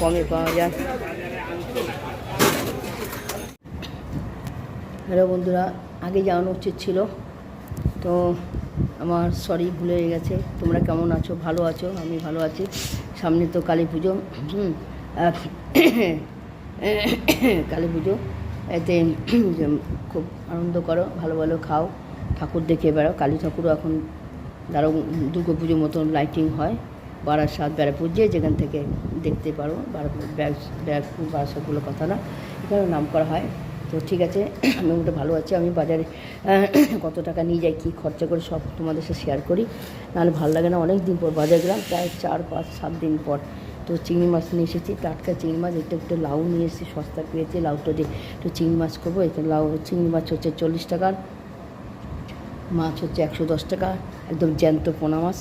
কমে পাওয়া যায় হ্যালো বন্ধুরা আগে জানানো উচিত ছিল তো আমার সরি ভুলে গেছে। তোমরা কেমন আছো? ভালো আছো? আমি ভালো আছি। সামনে তো কালী পুজো হুম, কালী পুজো। এতে খুব আনন্দ করো ভালো ভালো খাও। ঠাকুর দেখে বেড়াও। কালী ঠাকুরও এখন ধরো দুর্গা পুজোর মতন লাইটিং হয়। বারাসাত ব্যারাপুর যে যেখান থেকে দেখতে পারো বারাপুর ব্যারাকপুর বারাসাতগুলো কথা না এখানে নাম করা হয়। তো ঠিক আছে, আমি মোটে ভালো আছি, আমি বাজারে কত টাকা নিয়ে যাই, কী খরচা করে, সব তোমাদের সাথে শেয়ার করি। নাহলে ভালো লাগে না অনেক দিন পর বাজার গেলাম, প্রায় চার, পাঁচ, সাত দিন পর। তো চিংড়ি মাছ নিয়ে এসেছি, টাটকা চিংড়ি মাছ, একটু একটু লাউ নিয়ে এসেছি, সস্তা পেয়েছি, লাউটা দিয়ে একটু চিংড়ি মাছ করব এখানে লাউ, চিংড়ি মাছ হচ্ছে চল্লিশ টাকার মাছ হচ্ছে একশো দশ টাকা, একদম জ্যান্ত পোনা মাছ।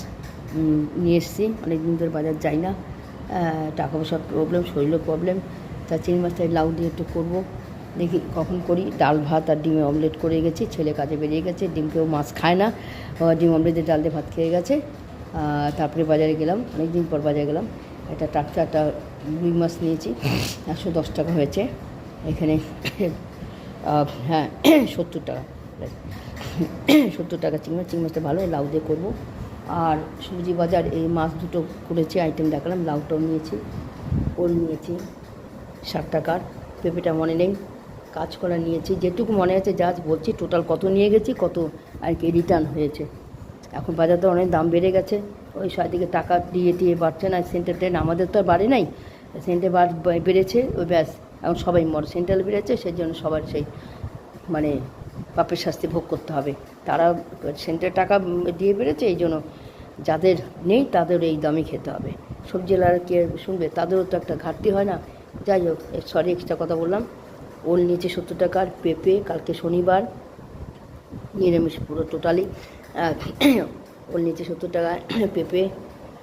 নিয়ে এসেছি। অনেক দিন ধরে বাজার যাই না। টাকা পয়সার প্রবলেম শরীরের প্রবলেম তা চিংড়ি মাছটা লাউ দিয়ে একটু করব। দেখি কখন করি। ডাল, ভাত আর ডিমে অমলেট করে গেছি। ছেলে কাজে বেরিয়ে গেছে। ডিমকেও মাছ খায় না। ডিম অমলেটের ডাল দিয়ে ভাত খেয়ে গেছে। তারপরে বাজারে গেলাম। অনেক দিন পর বাজারে গেলাম। একটা টাটকা একটা রুই মাছ নিয়েছি। একশো দশ টাকা হয়েছে। এখানে হ্যাঁ সত্তর টাকা। সত্তর টাকা চিংড়ি চিংড়ি মাছটা ভালো, লাউ দিয়ে করব। আর সবজি বাজার এই মাছ দুটো করেছি আইটেম দেখালাম, লাউটাও নিয়েছি, ওল নিয়েছি, ষাট টাকার, পেঁপেটা মনে নেই, কাঁচকলা নিয়েছি, যেটুকু মনে আছে যা বলছি টোটাল কত নিয়ে গেছি, কত আর কি রিটার্ন হয়েছে। এখন বাজার তো অনেক দাম বেড়ে গেছে, ওই সাদিকে টাকা দিয়ে দিয়ে বাড়ছে না সেন্টার ট্রেন আমাদের তো আর বাড়ে নাই সেন্টে বার বেড়েছে, ওই ব্যাস, এখন সবাই মর সেন্ট্রাল বেড়েছে, সেই জন্য সবার সেই মানে পাপের শাস্তি ভোগ করতে হবে। তারা সেন্টের টাকা দিয়ে বেড়েছে, এই জন্য যাদের নেই তাদের এই দামই খেতে হবে। সবজিওয়ালারা কে শুনবে, তাদেরও তো একটা ঘাটতি হয় না। যাই হোক সরি এক্সট্রা কথা বললাম। ওল নিচে সত্তর টাকার পেঁপে, কালকে শনিবার, নিরামিষ পুরো টোটালি ওল নিচে সত্তর টাকা পেঁপে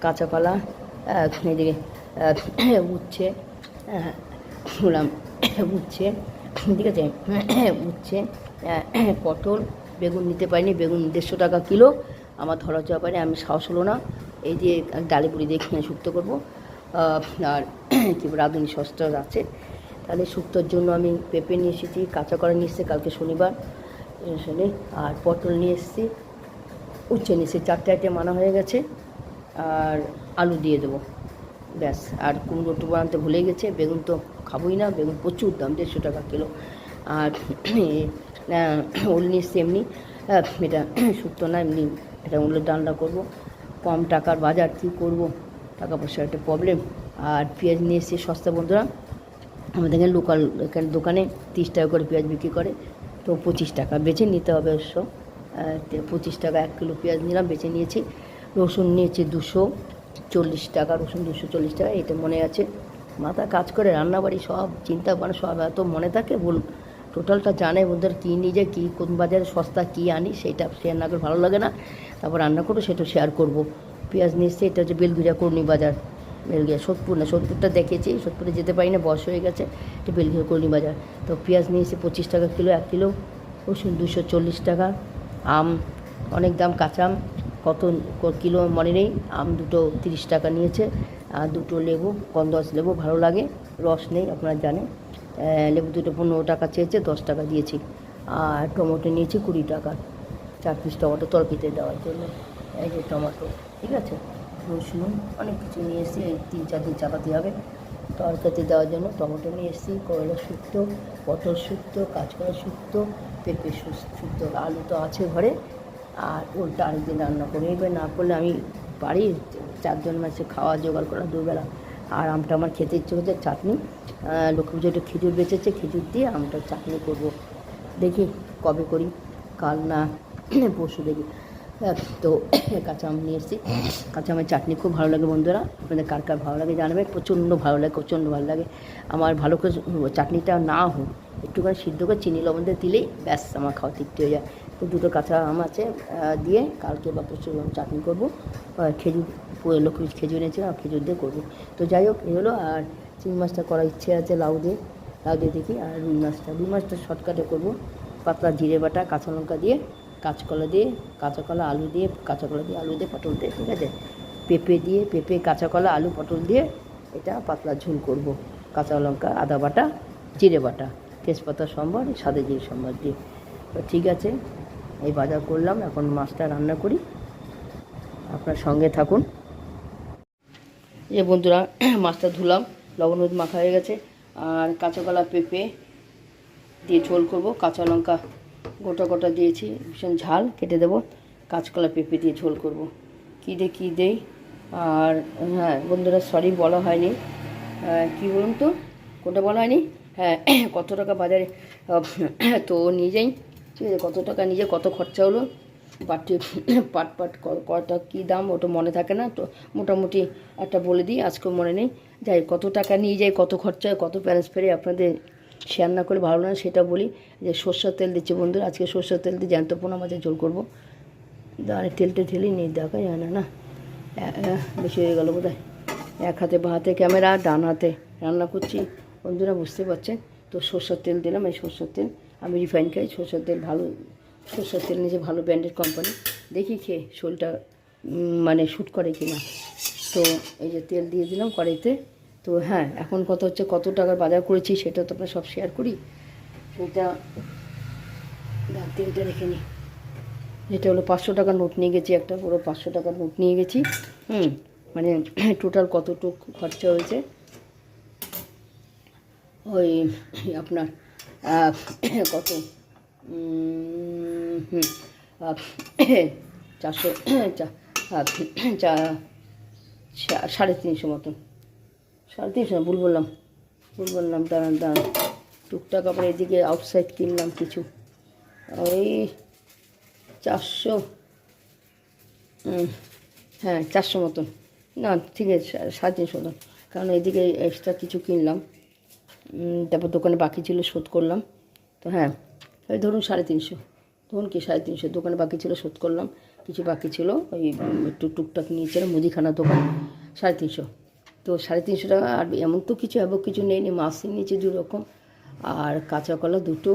কাঁচা কলা এদিকে উচ্ছে বললাম, উচ্ছে, ঠিক আছে? উচ্ছে পটল বেগুন নিতে পারিনি, বেগুন দেড়শো টাকা কিলো। আমার ধরা যাওয়া পারে আমি সাহস হলো না। এই দিয়ে ডালে পুরি দিয়ে খেয়ে শুক্তো করব। আর কি রাঁধুনি সস্তা আছে। তাহলে শুক্তোর জন্য আমি পেঁপে নিয়ে এসেছি, কাঁচা করা নিয়ে এসেছি, কালকে শনিবার। শনি আর পটল নিয়ে এসেছি। উচ্ছে নিয়ে এসেছি, চারটে আইটেম আনা হয়ে গেছে। আর আলু দিয়ে দেবো। ব্যাস, আর কুমড়ো টুকরো আনতে ভুলে গেছে। বেগুন তো খাবোই না, বেগুন প্রচুর দাম, দেড়শো টাকা কিলো। আর এসছি এমনি। এটা শুক্তো না, এমনি এটা ওলের ডালনা করব। কম টাকার বাজার কী করব? টাকা পয়সার একটা প্রবলেম আর পেঁয়াজ নিয়ে এসেছি সস্তা বন্ধুরা। আমাদের এখানে লোকাল এখানে দোকানে তিরিশ টাকা করে পেঁয়াজ বিক্রি করে। তো পঁচিশ টাকা বেছে নিতে হবে অবশ্য। পঁচিশ টাকা এক কিলো পেঁয়াজ নিলাম, বেছে নিয়েছি। রসুন নিয়েছি দুশো চল্লিশ টাকা, রসুন দুশো চল্লিশ টাকা, এটা মনে আছে। মাথা কাজ করে, রান্নাবাড়ি সব, চিন্তা ভাবনা সব এত মনে থাকে বলুন টোটালটা জানে ওদের কী যায় কী, কোন বাজারে সস্তা কী আনি সেটা শেয়ার না করে ভালো লাগে না। তারপর রান্না করব, সেটা শেয়ার করব। পেঁয়াজ নিয়ে এসছে এটা হচ্ছে বেলগুড়িয়া কর্ণী বাজার। বেলগিয়া সোদপুর না, সোদপুরটা দেখেছি, সোদপুরে যেতে পারি না, বয়স হয়ে গেছে, এটা বেলগিয়া কর্ণী বাজার। তো পেঁয়াজ এসে পঁচিশ টাকা কিলো, এক কিলো, রসুন দুশো চল্লিশ টাকা, আম, অনেক দাম, কাঁচা আম, কত কিলো মনে নেই, আম দুটো তিরিশ টাকা নিয়েছে, আর দুটো লেবু গন্ধস লেবু, ভালো লাগে, রস নেই, আপনারা জানেন। লেবু দুটো পনেরো টাকা চেয়েছে, দশ টাকা দিয়েছি। আর টমেটো নিয়েছি কুড়ি টাকা। চার পিস টমেটো তরকিতে দেওয়ার জন্য। এই যে টমেটো, ঠিক আছে? রসুন, অনেক কিছু নিয়ে এসেছি। এই তিন, চার দিন চাপাতে হবে। তরকারিতে দেওয়ার জন্য টমেটো নিয়ে এসেছি। করলা শুক্তো, পটল শুক্তো, কাঁচকলা শুক্তো, পেঁপে শুক্তো, আলু তো আছে ঘরে। আর ওলটা আরেকদিন রান্না করে এবার না করলে আমি পারি চারজন মাসে খাওয়া জোগাড় করা দুবেলা। আর আমটা আমার খেতে ইচ্ছে হচ্ছে চাটনি। লক্ষ্মী পুজো একটু খেজুর বেঁচেছে, খেজুর দিয়ে আমটা চাটনি করব। দেখি কবে করি, কাল না, পরশু দেখি। তো কাঁচা আম নিয়ে এসেছি কাঁচা আমের চাটনি খুব ভালো লাগে বন্ধুরা। আপনাদের কার কার ভালো লাগে জানাবে প্রচণ্ড ভালো লাগে, প্রচণ্ড ভালো লাগে। আমার ভালো করে চাটনিটা না হোক, একটুখানি সিদ্ধ করে চিনি লবণ দিয়ে দিলেই ব্যাস, আমার খাওয়া তৃপ্তি হয়ে যায়। তো দুটো কাঁচা আম আছে দিয়ে কালকে বা প্রচুর চাটনি করব। খেজুর লক্ষ্মী খেজুর এনেছিলাম, আর খেজুর দিয়ে করব। তো যাই হোক এই হলো, আর চিংড়ি মাছটা করার ইচ্ছে আছে লাউ দিয়ে লাউ দিয়ে দেখি, আর রুই মাছটা। রুই মাছটা শর্টকাটে করব, পাতলা জিরে বাটা, কাঁচা লঙ্কা দিয়ে। কাঁচকলা দিয়ে কাঁচা কলা আলু দিয়ে কাঁচা কলা দিয়ে আলু দিয়ে পটল দিয়ে, ঠিক আছে? পেঁপে দিয়ে, পেঁপে কাঁচা কলা আলু, পটল দিয়ে এটা পাতলা ঝোল করব। কাঁচা লঙ্কা, আদা বাটা, জিরে বাটা, তেজপাতা সম্বার, সাদে জিরে সম্বার দিয়ে। তো ঠিক আছে, এই বাজার করলাম, এখন মাছটা রান্না করি। আপনার সঙ্গে থাকুন। যে বন্ধুরা, মাছটা ধুলাম, লবণ হলুদ মাখা হয়ে গেছে, আর কাঁচা কলা পেঁপে দিয়ে ঝোল করব, কাঁচা লঙ্কা গোটা গোটা দিয়েছি। ভীষণ ঝাল, কেটে দেবো। কাঁচকলা পেঁপে দিয়ে ঝোল করব। কী দে, কী দেই? আর হ্যাঁ বন্ধুরা সরি বলা হয়নি। কি বলুন তো? কোনটা বলা হয়নি? হ্যাঁ কত টাকা বাজারে? তো নিয়ে যাই। ঠিক আছে, কত টাকা নিজে কত খরচা হলো? পাটি, পাট পাট কটা কী দাম, ওটা মনে থাকে না। তো মোটামুটি একটা বলে দিই, আজকেও মনে নেই। যাই কত টাকা নিয়ে যাই, কত খরচা কত প্যারেন্টস ফেরে আপনাদের শেয়ার না করলে ভালো না, সেটা বলি যে সর্ষের তেল দিচ্ছি বন্ধুরা, আজকে সর্ষের তেল দিয়ে জ্যান্ত পোনা মাছের ঝোল করব। দাঁড়িয়ে তেলটা ঢেলে নিই দেখা যায় না না? বেশি হয়ে গেল বোধ এক হাতে বা হাতে ক্যামেরা, ডান হাতে রান্না করছি। বন্ধুরা, বুঝতে পারছেন? তো সর্ষের তেল দিলাম, এই সর্ষের তেল। আমি রিফাইন খাই, সর্ষের তেল ভালো, সর্ষের তেল নিজে ভালো ব্র্যান্ডেড কোম্পানি। দেখি খেয়ে শোলটা মানে শ্যুট করে কি না তো এই যে তেল দিয়ে দিলাম কড়াইতে। তো হ্যাঁ এখন কত হচ্ছে কত টাকার বাজার করেছি সেটা তো আপনার সব শেয়ার করি। সেটা তেলটা রেখে নিই যেটা হলো পাঁচশো টাকার নোট নিয়ে গেছি, একটা পুরো পাঁচশো টাকার নোট নিয়ে গেছি। হুম মানে টোটাল কতটুক খরচা হয়েছে? ওই আপনার কত? হুম চারশো সাড়ে তিনশো মতন। সাড়ে তিনশো ভুল বললাম। ভুল বললাম, দাঁড়ান দাঁড়ান। টুকটাক আবার এদিকে আউটসাইড কিনলাম কিছু। ওই চারশো হ্যাঁ চারশো মতন। না, ঠিক আছে সাড়ে তিনশো মতন। কারণ এদিকে এক্সট্রা কিছু কিনলাম। তারপর দোকানে বাকি ছিল, শোধ করলাম। তো হ্যাঁ ওই ধরুন সাড়ে তিনশো। ধরুন কি সাড়ে তিনশো, দোকানে বাকি ছিল, শোধ করলাম। কিছু বাকি ছিল, ওই একটু টুকটাক নিয়েছিলাম মুদিখানা দোকান, সাড়ে তিনশো। তো সাড়ে তিনশো টাকা, আর এমন তো কিছু এমন কিছু নেই নি মাছ নিয়েছি দু রকম। আর কাঁচা কলা দুটো,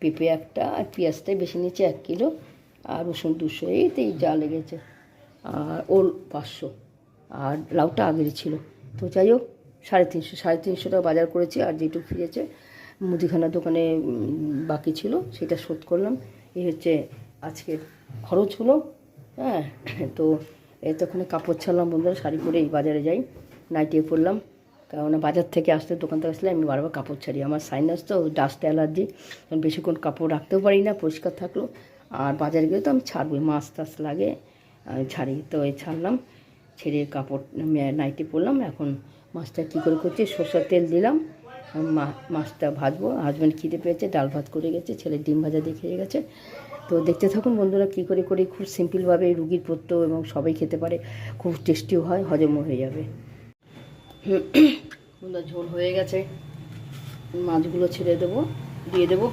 পেঁপে একটা, আর পেঁয়াজটাই বেশি নিয়েছে এক কিলো, আর রসুন দুশো এইতেই যা লেগেছে। আর ওল পাঁচশো, আর লাউটা আগেরই ছিল। তো যাই হোক, সাড়ে তিনশো সাড়ে তিনশো টাকা বাজার করেছি, আর যেটুকু ফিরেছে মুদিখানা দোকানে বাকি ছিল, সেটা শোধ করলাম। এই হচ্ছে আজকের খরচ হলো হ্যাঁ তো এতক্ষণে কাপড় ছাড়লাম বন্ধুরা, শাড়ি পরে এই বাজারে যাই। নাইটিয়ে পরলাম কারণ বাজার থেকে আসতে, দোকান থেকে আসলে আমি বারবার কাপড় ছাড়ি। আমার সাইনাস তো ডাস্ট অ্যালার্জি বেশিক্ষণ কাপড় রাখতেও পারি না, পরিষ্কার থাকল আর বাজারে গেলে তো আমি ছাড়বই, মাছ টাছ লাগে, আমি ছাড়ি। তো এই ছাড়লাম, ছেড়ে কাপড় নাইটি পরলাম এখন মাছটা কী করে করছি, সরষের তেল দিলাম। মাছটা ভাজবো। হাজব্যান্ড খিদে পেয়েছে, ডাল ভাত করে গেছে ছেলে ডিম ভাজা দিয়ে খেয়ে গেছে। তো দেখতে থাকুন বন্ধুরা কী করে করি, খুব সিম্পলভাবে রুগীর পত্য এবং সবাই খেতে পারে, খুব টেস্টিও হয় হজমও হয়ে যাবে। বন্ধুরা, ঝোল হয়ে গেছে। মাছগুলো ছেড়ে দেবো, দিয়ে দেবো।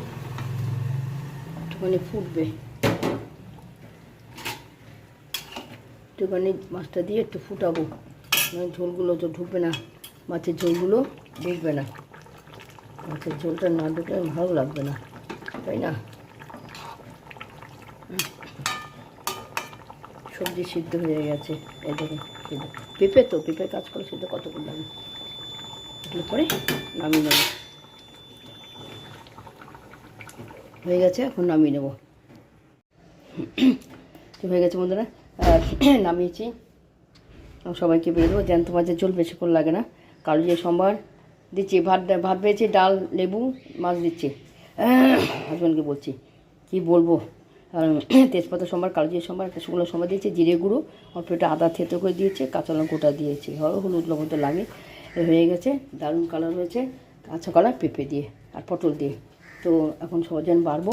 একটুখানি ফুটবে। একটুখানি মাছটা দিয়ে একটু ফুটাবো। মানে ঝোলগুলো তো ঢুকবে না। মাছের ঝোলগুলো ঢুকবে না। মাছের ঝোলটা না ঢুকলে ভালো লাগবে না। তাই না? সবজি সিদ্ধ হয়ে গেছে। এই দেখুন। সিদ্ধ পেঁপে তো পেঁপে কাজ করে সিদ্ধ কতক্ষণ লাগে এগুলো পরে নামিয়ে নেব। হয়ে গেছে, এখন নামিয়ে নেব। হয়ে গেছে বন্ধুরা নামিয়েছি। সবাইকে বেরিয়ে দেবো জ্যান্ত মাছের ঝোল বেশিক্ষণ লাগে না। কালো যে সোমবার দিচ্ছি, ভাত ভাত পেয়েছি ডাল, লেবু, মাছ দিচ্ছি। হাজব্যান্ডকে বলছি, কি বলব? তেজপাতা সোমবার কালো জিরে সোমবার, একটা শুকনো সোমবার দিয়েছি, জিরে গুঁড়ো, অল্প একটু আদা থেতো করে দিয়েছে, কাঁচা লঙ্কাটা দিয়েছি। হলুদ লবণ তো লাগে হয়ে গেছে, দারুণ কালার হয়েছে। কাঁচা কালার পেঁপে দিয়ে আর পটল দিয়ে। তো এখন সজন বাড়বো।